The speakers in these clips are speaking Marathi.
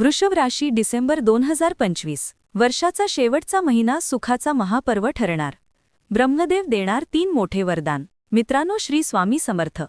वृषभ राशी डिसेंबर दोन हजार पंचवीस. वर्षाचा शेवटचा महिना सुखाचा महापर्व ठरणार. ब्रह्मदेव देणार तीन मोठे वरदान. मित्रांनो श्री स्वामी समर्थ.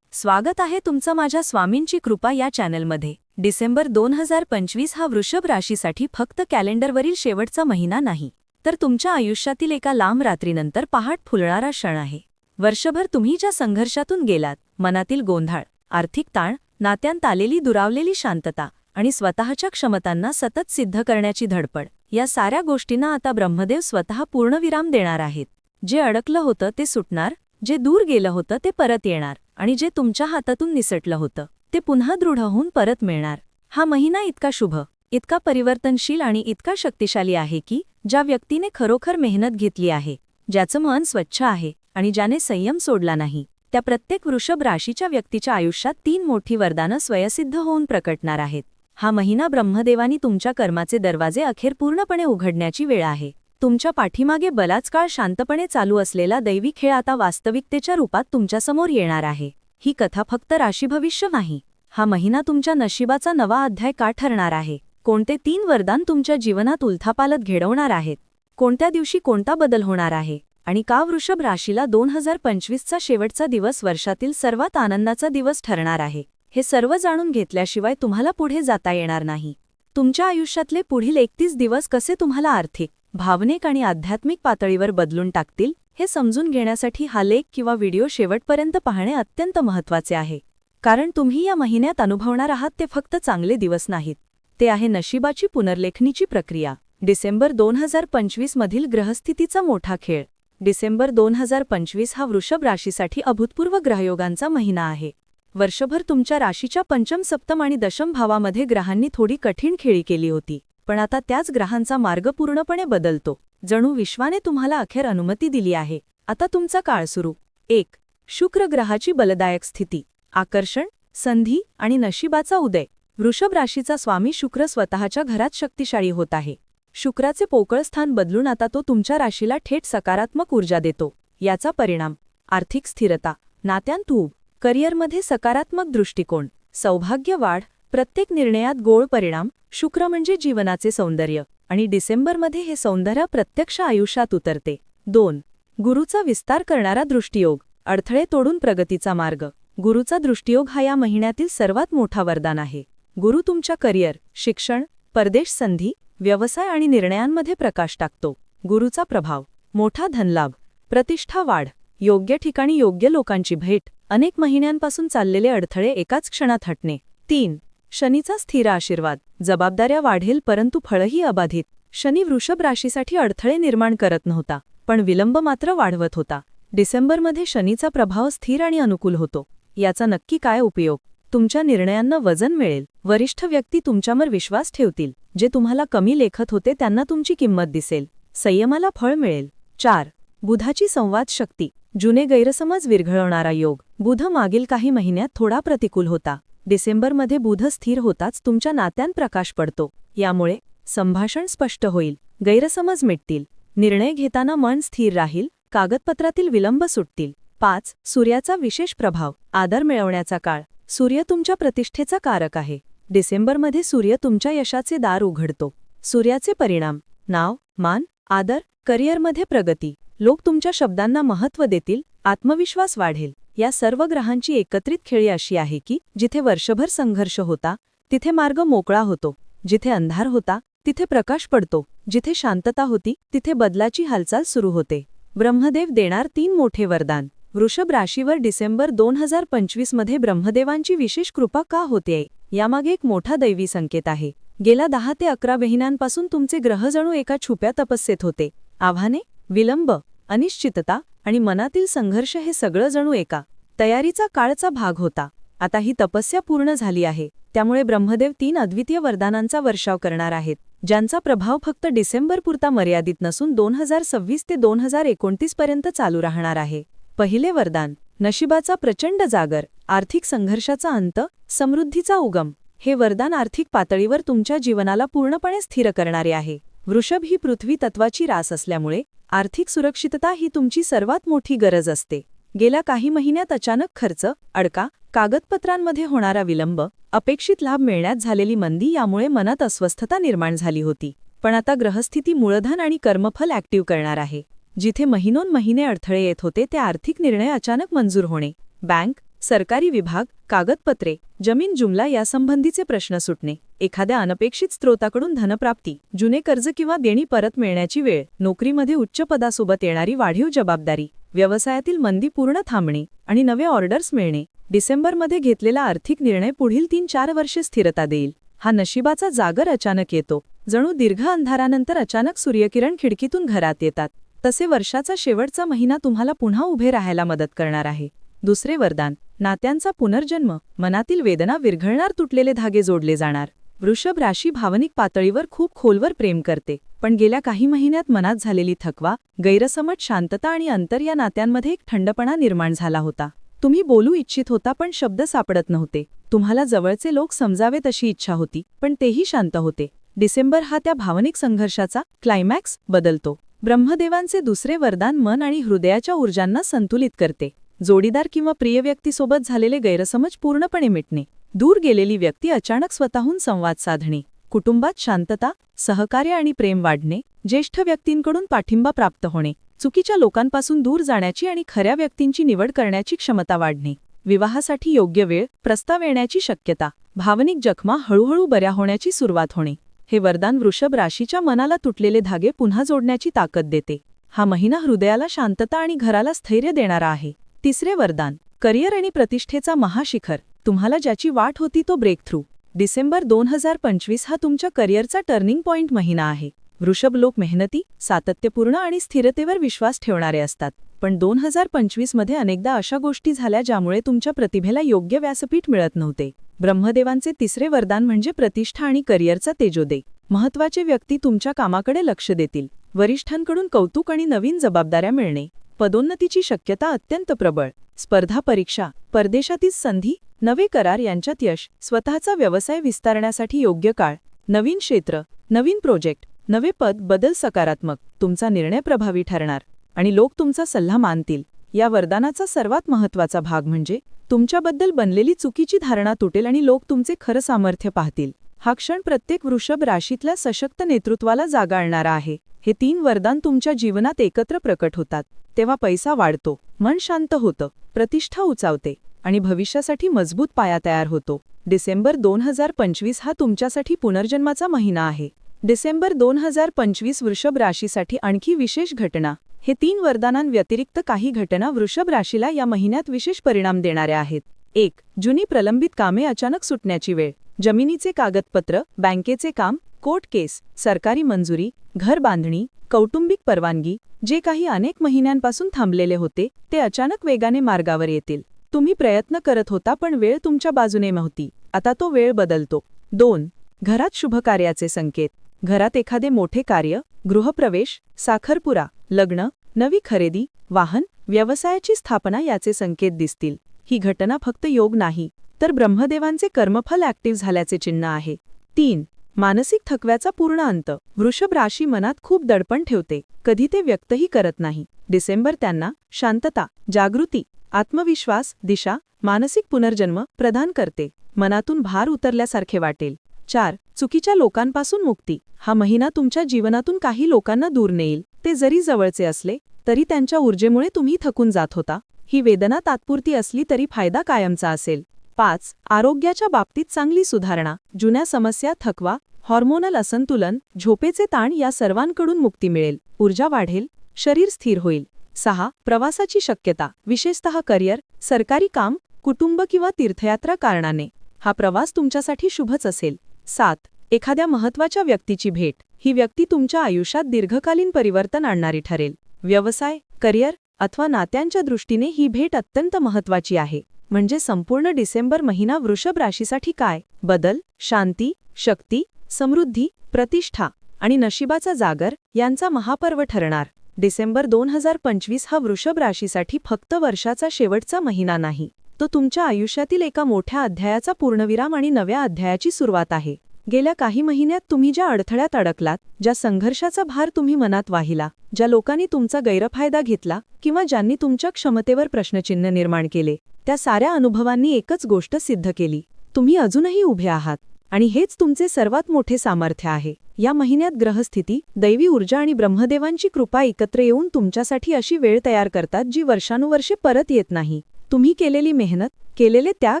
स्वागत आहे तुमचं माझ्या स्वामींची कृपा या चॅनलमध्ये. डिसेंबर दोन हजार पंचवीस हा वृषभ राशीसाठी फक्त कॅलेंडरवरील शेवटचा महिना नाही तर तुमच्या आयुष्यातील एका लांब रात्रीनंतर पहाट फुलणारा क्षण आहे. वर्षभर तुम्ही ज्या संघर्षातून गेलात मनातील गोंधळ आर्थिक ताण नात्यांत आलेली दुरावलेली शांतता आणि स्वतःच्या क्षमतांना सतत सिद्ध करण्याची धडपड. या साऱ्या गोष्टींना आता ब्रह्मदेव स्वतः पूर्णविराम देणार आहेत. जे अडकलं होतं ते सुटणार जे दूर गेलं होतं ते परत येणार आणि जे तुमच्या हातातून निसटलं होतं ते पुन्हा दृढ होऊन परत मिळणार. हा महिना इतका शुभ इतका परिवर्तनशील आणि इतका शक्तिशाली आहे की ज्या व्यक्तीने खरोखर मेहनत घेतली आहे ज्याचं मन स्वच्छ आहे आणि ज्याने संयम सोडला नाही त्या प्रत्येक वृषभ राशीच्या व्यक्तीच्या आयुष्यात तीन मोठी वरदानं स्वयसिद्ध होऊन प्रकटणार आहेत. हा महिना ब्रह्मदेवानी तुमच्या कर्माचे दरवाजे अखेर पूर्णपणे उघडण्याची वेळ आहे. तुमच्या पाठीमागे बलाच काळ शांतपणे चालू असलेला दैवी खेळ आता वास्तविकतेच्या रूपात तुमच्यासमोर येणार आहे. ही कथा फक्त राशीभविष्य नाही. हा महिना तुमच्या नशिबाचा नवा अध्याय का ठरणार आहे? कोणते तीन वरदान तुमच्या जीवनात उलथापालत घडवणार आहेत? कोणत्या दिवशी कोणता बदल होणार आहे? आणि का वृषभ राशीला दोन हजार पंचवीसचा शेवटचा दिवस वर्षातील सर्वात आनंदाचा दिवस ठरणार आहे? हे सर्व जाणून घेतल्याशिवाय तुम्हाला पुढे जाता येणार नाही. तुमच्या आयुष्यातले पुढील एकतीस दिवस कसे तुम्हाला आर्थिक भावनिक आणि आध्यात्मिक पातळीवर बदलून टाकतील हे समजून घेण्यासाठी हा लेख किंवा व्हिडिओ शेवटपर्यंत पाहणे अत्यंत महत्त्वाचे आहे. कारण तुम्ही या महिन्यात अनुभवणार आहात ते फक्त चांगले दिवस नाहीत. ते आहे नशिबाची पुनर्लेखनीची प्रक्रिया. डिसेंबर दोन हजार पंचवीसमधील ग्रहस्थितीचा मोठा खेळ. डिसेंबर दोन हजार पंचवीस हा वृषभ राशीसाठी अभूतपूर्व ग्रहयोगांचा महिना आहे. वर्षभर तुमच्या राशीच्या पंचम सप्तम आणि दशम भावामध्ये ग्रहांनी थोडी कठीण खेळी केली होती. पण आता त्याच ग्रहांचा मार्ग पूर्णपणे बदलतो. जणू विश्वाने तुम्हाला अखेर अनुमती दिली आहे. आता तुमचा काळ सुरू. एक शुक्र ग्रहाची बलदायक स्थिती. आकर्षण संधी आणि नशिबाचा उदय. वृषभ राशीचा स्वामी शुक्र स्वतःच्या घरात शक्तिशाळी होत आहे. शुक्राचे पोकळ स्थान बदलून आता तो तुमच्या राशीला थेट सकारात्मक ऊर्जा देतो. याचा परिणाम आर्थिक स्थिरता नात्यांतूब करिअरमध्ये सकारात्मक दृष्टिकोन सौभाग्य वाढ प्रत्येक निर्णयात गोळ परिणाम शुक्र म्हणजे जीवनाचे सौंदर्य आणि डिसेंबरमध्ये हे सौंदर्य प्रत्यक्ष आयुष्यात उतरते. दोन गुरुचा विस्तार करणारा दृष्टियोग अडथळे तोडून प्रगतीचा मार्ग. गुरुचा दृष्टियोग हा या महिन्यातील सर्वात मोठा वरदान आहे. गुरु तुमच्या करिअर शिक्षण परदेश संधी व्यवसाय आणि निर्णयांमध्ये प्रकाश टाकतो. गुरुचा प्रभाव मोठा धनलाभ प्रतिष्ठा वाढ योग्य ठिकाणी योग्य लोकांची भेट अनेक महिन्यांपासून चाललेले अडथळे एकाच क्षणात हटणे. तीन. शनीचा स्थिर आशीर्वाद. जबाबदाऱ्या वाढेल परंतु फळही अबाधित. शनी वृषभ राशीसाठी अडथळे निर्माण करत नव्हता पण विलंब मात्र वाढवत होता. डिसेंबरमध्ये शनीचा प्रभाव स्थिर आणि अनुकूल होतो. याचा नक्की काय उपयोग? तुमच्या निर्णयांना वजन मिळेल. वरिष्ठ व्यक्ती तुमच्यावर विश्वास ठेवतील. जे तुम्हाला कमी लेखत होते त्यांना तुमची किंमत दिसेल. संयमाला फळ मिळेल. चार. बुधाची संवाद शक्ती. जुने गैरसमज विरघळवणारा योग. बुध मागील काही महिन्यात थोडा प्रतिकूल होता. डिसेंबरमध्ये बुध स्थिर होताच तुमच्या नात्यांत प्रकाश पडतो. यामुळे संभाषण स्पष्ट होईल. गैरसमज मिटतील. निर्णय घेताना मन स्थिर राहील. कागदपत्रातील विलंब सुटतील. पाच. सूर्याचा विशेष प्रभाव. आदर मिळवण्याचा काळ. सूर्य तुमच्या प्रतिष्ठेचा कारक आहे. डिसेंबरमध्ये सूर्य तुमच्या यशाचे दार उघडतो. सूर्याचे परिणाम. नाव. मान. आदर करिअरमध्ये प्रगती. लोक तुमच्या शब्दांना महत्त्व देतील आत्मविश्वास वाढेल. या सर्व ग्रहांची एकत्रित खेळी अशी आहे की जिथे वर्षभर संघर्ष होता तिथे मार्ग मोकळा होतो. जिथे अंधार होता तिथे प्रकाश पडतो. जिथे शांतता होती तिथे बदलाची हालचाल सुरू होते. ब्रह्मदेव देणार तीन मोठे वरदान. वृषभ राशीवर डिसेंबर दोन हजार पंचवीसमध्ये ब्रह्मदेवांची विशेष कृपा का होते? यामागे एक मोठा दैवी संकेत आहे. गेल्या दहा ते अकरा महिन्यांपासून तुमचे ग्रहजणू एका छुप्या तपस्येत होते. आव्हाने विलंब अनिश्चितता आणि मनातील संघर्ष हे सगळं जणू एका. तयारीचा काळचा भाग होता. आता ही तपस्या पूर्ण झाली आहे. त्यामुळे ब्रह्मदेव तीन अद्वितीय वरदानांचा वर्षाव करणार आहेत ज्यांचा प्रभाव फक्त डिसेंबरपुरता मर्यादित नसून दोन हजार सव्वीस ते दोन हजार एकोणतीस पर्यंत चालू राहणार आहे. पहिले वरदान नशिबाचा प्रचंड जागर आर्थिक संघर्षाचा अंत समृद्धीचा उगम. हे वरदान आर्थिक पातळीवर तुमच्या जीवनाला पूर्णपणे स्थिर करणारे आहे. वृषभ ही पृथ्वी तत्वाची रास असल्यामुळे आर्थिक सुरक्षितता ही तुमची सर्वात मोठी गरज असते. गेल्या काही महिन्यात अचानक खर्च अडका कागदपत्रांमध्ये होणारा विलंब अपेक्षित लाभ मिळण्यात झालेली मंदी यामुळे मनात अस्वस्थता निर्माण झाली होती. पण आता ग्रहस्थिती मूळधन आणि कर्मफल ॲक्टिव्ह करणार आहे. जिथे महिनोन महिने अडथळे येत होते ते आर्थिक निर्णय अचानक मंजूर होणे. बँक सरकारी विभाग कागदपत्रे जमीन जुमला यासंबंधीचे प्रश्न सुटणे एखाद्या अनपेक्षित स्त्रोताकडून धनप्राप्ती जुने कर्ज किंवा देणी परत मिळण्याची वेळ नोकरीमध्ये उच्च पदासोबत येणारी वाढीव जबाबदारी व्यवसायातील मंदी पूर्ण थांबणे आणि नवे ऑर्डर्स मिळणे डिसेंबरमध्ये घेतलेला आर्थिक निर्णय पुढील तीन चार वर्षे स्थिरता देईल. हा नशिबाचा जागर अचानक येतो जणू दीर्घ अंधारानंतर अचानक सूर्यकिरण खिडकीतून घरात येतात. तसे वर्षाचा शेवटचा महिना तुम्हाला पुन्हा उभे राहायला मदत करणार आहे. दुसरे वरदान नात्यांचा पुनर्जन्म मनातील वेदना विरघळणार तुटलेले धागे जोडले जाणार. वृषभ राशी भावनिक पातळीवर खूप खोलवर प्रेम करते पण गेल्या काही महिन्यात मनात झालेली थकवा गैरसमज शांतता आणि अंतर या नात्यांमध्ये एक थंडपणा निर्माण झाला होता. तुम्ही बोलू इच्छित होता पण शब्द सापडत नव्हते. तुम्हाला जवळचे लोक समजावेत अशी इच्छा होती पण तेही शांत होते. डिसेंबर हा त्या भावनिक संघर्षाचा क्लायमॅक्स बदलतो. ब्रह्मदेवांचे दुसरे वरदान मन आणि हृदयाच्या ऊर्जांना संतुलित करते. जोडीदार किंवा प्रिय व्यक्तीसोबत झालेले गैरसमज पूर्णपणे मिटणे दूर गेलेली व्यक्ती अचानक स्वतःहून संवाद साधणे कुटुंबात शांतता सहकार्य आणि प्रेम वाढणे ज्येष्ठ व्यक्तींकडून पाठिंबा प्राप्त होणे चुकीच्या लोकांपासून दूर जाण्याची आणि खऱ्या व्यक्तींची निवड करण्याची क्षमता वाढणे विवाहासाठी योग्य वेळ प्रस्ताव येण्याची शक्यता भावनिक जखमा हळूहळू बऱ्या होण्याची सुरुवात होणे हे वरदान वृषभ राशीच्या मनाला तुटलेले धागे पुन्हा जोडण्याची ताकद देते. हा महिना हृदयाला शांतता आणि घराला स्थैर्य देणारा आहे. तिसरे वरदान करिअर आणि प्रतिष्ठेचा महाशिखर. तुम्हाला ज्याची वाट होती तो ब्रेक थ्रू डिसेंबर दोन हजार पंचवीस हा तुमच्या करिअरचा टर्निंग पॉइंट महिना आहे. वृषभ लोक मेहनती सातत्यपूर्ण आणि स्थिरतेवर विश्वास ठेवणारे असतात. पण दोन हजार पंचवीसमध्ये अनेकदा अशा गोष्टी झाल्या ज्यामुळे तुमच्या प्रतिभेला योग्य व्यासपीठ मिळत नव्हते. ब्रह्मदेवांचे तिसरे वरदान म्हणजे प्रतिष्ठा आणि करिअरचा तेजोदय. महत्त्वाचे व्यक्ती तुमच्या कामाकडे लक्ष देतील. वरिष्ठांकडून कौतुक आणि नवीन जबाबदाऱ्या मिळणे. पदोन्नतीची शक्यता अत्यंत प्रबळ. स्पर्धा परीक्षा परदेशातील संधी नवे करार यांच्यात यश स्वतःचा व्यवसाय विस्तारण्यासाठी योग्य काळ नवीन क्षेत्र नवीन प्रोजेक्ट नवे पद बदल सकारात्मक तुमचा निर्णय प्रभावी ठरणार आणि लोक तुमचा सल्ला मानतील. या वरदानाचा सर्वात महत्त्वाचा भाग म्हणजे तुमच्याबद्दल बनलेली चुकीची धारणा तुटेल आणि लोक तुमचे खरं सामर्थ्य पाहतील. हा क्षण प्रत्येक वृषभ राशीतल्या सशक्त नेतृत्वाला जागाळणारा आहे. हे तीन वरदान तुमच्या जीवनात एकत्र प्रकट होतात. तेव्हा पैसा वाढतो मन शांत होतं प्रतिष्ठा उचावते आणि भविष्यासाठी मजबूत पाया तयार होतो. डिसेंबर दोन हजार पंचवीस हा तुमच्यासाठी पुनर्जन्माचा महिना आहे. डिसेंबर दोन हजार पंचवीस वृषभ राशीसाठी आणखी विशेष घटना. हे तीन वरदानांव्यतिरिक्त काही घटना वृषभ राशीला या महिन्यात विशेष परिणाम देणाऱ्या आहेत. एक जुनी प्रलंबित कामे अचानक सुटण्याची वेळ. जमिनीचे कागदपत्र बँकेचे काम कोर्ट केस सरकारी मंजुरी घर बांधणी कौटुंबिक परवानगी जे काही अनेक महिन्यांपासून थांबलेले होते ते अचानक वेगाने मार्गावर येतील. तुम्ही प्रयत्न करत होता पण वेळ तुमच्या बाजूने नव्हती. आता तो वेळ बदलतो. दोन घरात शुभकार्याचे संकेत. घरात एखादे मोठे कार्य गृहप्रवेश साखरपुरा लग्न नवी खरेदी वाहन व्यवसायाची स्थापना याचे संकेत दिसतील. ही घटना फक्त योग नाही तर ब्रह्मदेवांचे कर्मफल ऍक्टिव्ह झाल्याचे चिन्ह आहे. तीन मानसिक थकव्याचा पूर्ण अंत. वृषभ राशी मनात खूप दडपण ठेवते. कधी ते व्यक्तही करत नाही. डिसेंबर त्यांना शांतता जागृती आत्मविश्वास दिशा मानसिक पुनर्जन्म प्रदान करते. मनातून भार उतरल्यासारखे वाटेल. चार चुकीच्या लोकांपासून मुक्ती. हा महिना तुमच्या जीवनातून काही लोकांना दूर नेईल. ते जरी जवळचे असले तरी त्यांच्या ऊर्जेमुळे तुम्ही थकून जात होता. ही वेदना तात्पुरती असली तरी फायदा कायमचा असेल. पाच आरोग्याच्या बाबतीत चांगली सुधारणा. जुन्या समस्या थकवा हॉर्मोनल असंतुलन झोपेचे ताण या सर्वांकडून मुक्ती मिळेल. ऊर्जा वाढेल शरीर स्थिर होईल. सहा प्रवासाची शक्यता. विशेषतः करिअर सरकारी काम कुटुंब किंवा तीर्थयात्रा कारणाने. हा प्रवास तुमच्यासाठी शुभच असेल. सात एखाद्या महत्त्वाच्या व्यक्तीची भेट. ही व्यक्ती तुमच्या आयुष्यात दीर्घकालीन परिवर्तन आणणारी ठरेल. व्यवसाय करिअर अथवा नात्यांच्या दृष्टीने ही भेट अत्यंत महत्वाची आहे. म्हणजे संपूर्ण डिसेंबर महिना वृषभ राशीसाठी काय? बदल शांती शक्ती समृद्धी प्रतिष्ठा आणि नशिबाचा जागर यांचा महापर्व ठरणार. डिसेंबर दोन हजार पंचवीस हा वृषभ राशीसाठी फक्त वर्षाचा शेवटचा महिना नाही. तो तुमच्या आयुष्यातील एका मोठ्या अध्यायाचा पूर्णविराम आणि नव्या अध्यायाची सुरुवात आहे. गेल्या काही महिन्यात तुम्ही ज्या अडथळ्यात अडकलात ज्या संघर्षाचा भार तुम्ही मनात वाहिला ज्या लोकांनी तुमचा गैरफायदा घेतला किंवा ज्यांनी तुमच्या क्षमतेवर प्रश्नचिन्ह निर्माण केले त्या साऱ्या अनुभवांनी एकच गोष्ट सिद्ध केली तुम्ही अजूनही उभे आहात. आणि हेच तुमचे सर्वात मोठे सामर्थ्य आहे. या महिन्यात ग्रहस्थिती दैवी ऊर्जा आणि ब्रह्मदेवांची कृपा एकत्र येऊन तुमच्यासाठी अशी वेळ तयार करतात जी वर्षानुवर्षे परत येत नाही. तुम्ही केलेली मेहनत केलेले त्याग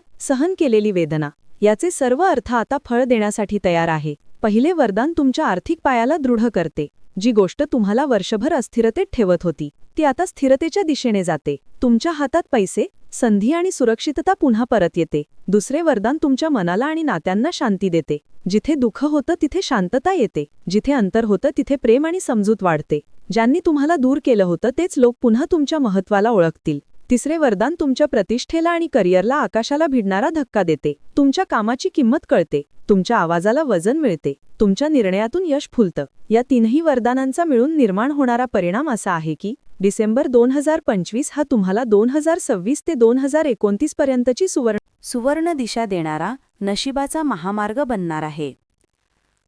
सहन केलेली वेदना याचे सर्व अर्थ आता फळ देण्यासाठी तयार आहे. पहिले वरदान तुमच्या आर्थिक पायाला दृढ करते. जी गोष्ट तुम्हाला वर्षभर अस्थिरतेत ठेवत होती ती आता स्थिरतेच्या दिशेने जाते. तुमच्या हातात पैसे संधी आणि सुरक्षितता पुन्हा परत येते. दुसरे वरदान तुमच्या मनाला आणि नात्यांना शांती देते. जिथे दुःख होतं तिथे शांतता येते. जिथे अंतर होतं तिथे प्रेम आणि समजूत वाढते. ज्यांनी तुम्हाला दूर केलं होतं तेच लोक पुन्हा तुमच्या महत्वाला ओळखतील. तिसरे वरदान तुमच्या प्रतिष्ठेला आणि करिअरला आकाशाला भिडणारा धक्का देते. तुमच्या कामाची किंमत कळते. तुमच्या आवाजाला वजन मिळते. तुमच्या निर्णयातून यश फुलतं. या तीनही वरदानांचा मिळून निर्माण होणारा परिणाम असा आहे की डिसेंबर दोन हजार पंचवीस हा तुम्हाला दोन हजार सव्वीस ते दोन हजार एकोणतीस पर्यंतची सुवर्ण सुवर्ण दिशा देणारा नशिबाचा महामार्ग बनणार आहे.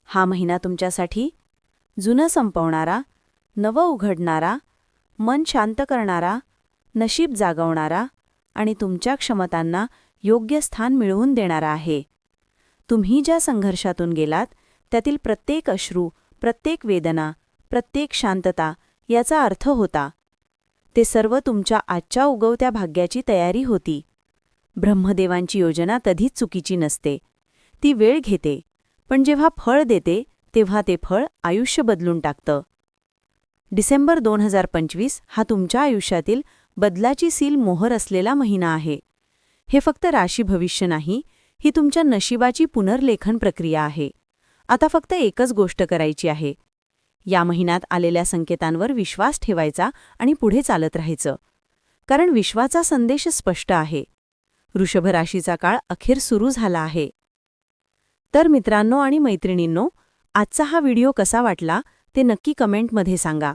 हा महिना तुमच्यासाठी जुनं संपवणारा नवं उघडणारा मन शांत करणारा नशीब जागवणारा आणि तुमच्या क्षमतांना योग्य स्थान मिळवून देणारा आहे. तुम्ही ज्या संघर्षातून गेलात त्यातील प्रत्येक अश्रू प्रत्येक वेदना प्रत्येक शांतता याचा अर्थ होता. ते सर्व तुमच्या आजच्या उगवत्या भाग्याची तयारी होती. ब्रह्मदेवांची योजना कधीच चुकीची नसते. ती वेळ घेते पण जेव्हा फळ देते तेव्हा ते फळ आयुष्य बदलून टाकतं. डिसेंबर दोन हजार पंचवीस हा तुमच्या आयुष्यातील बदलाची सील मोहर असलेला महिना आहे. हे फक्त राशी भविष्य नाही ही तुमच्या नशिबाची पुनर्लेखन प्रक्रिया आहे. आता फक्त एकच गोष्ट करायची आहे. या महिन्यात आलेल्या संकेतांवर विश्वास ठेवायचा आणि पुढे चालत राहायचं. कारण विश्वाचा संदेश स्पष्ट आहे. वृषभ राशीचा काळ अखेर सुरू झाला आहे. तर मित्रांनो आणि मैत्रिणींनो आजचा हा व्हिडिओ कसा वाटला ते नक्की कमेंटमध्ये सांगा.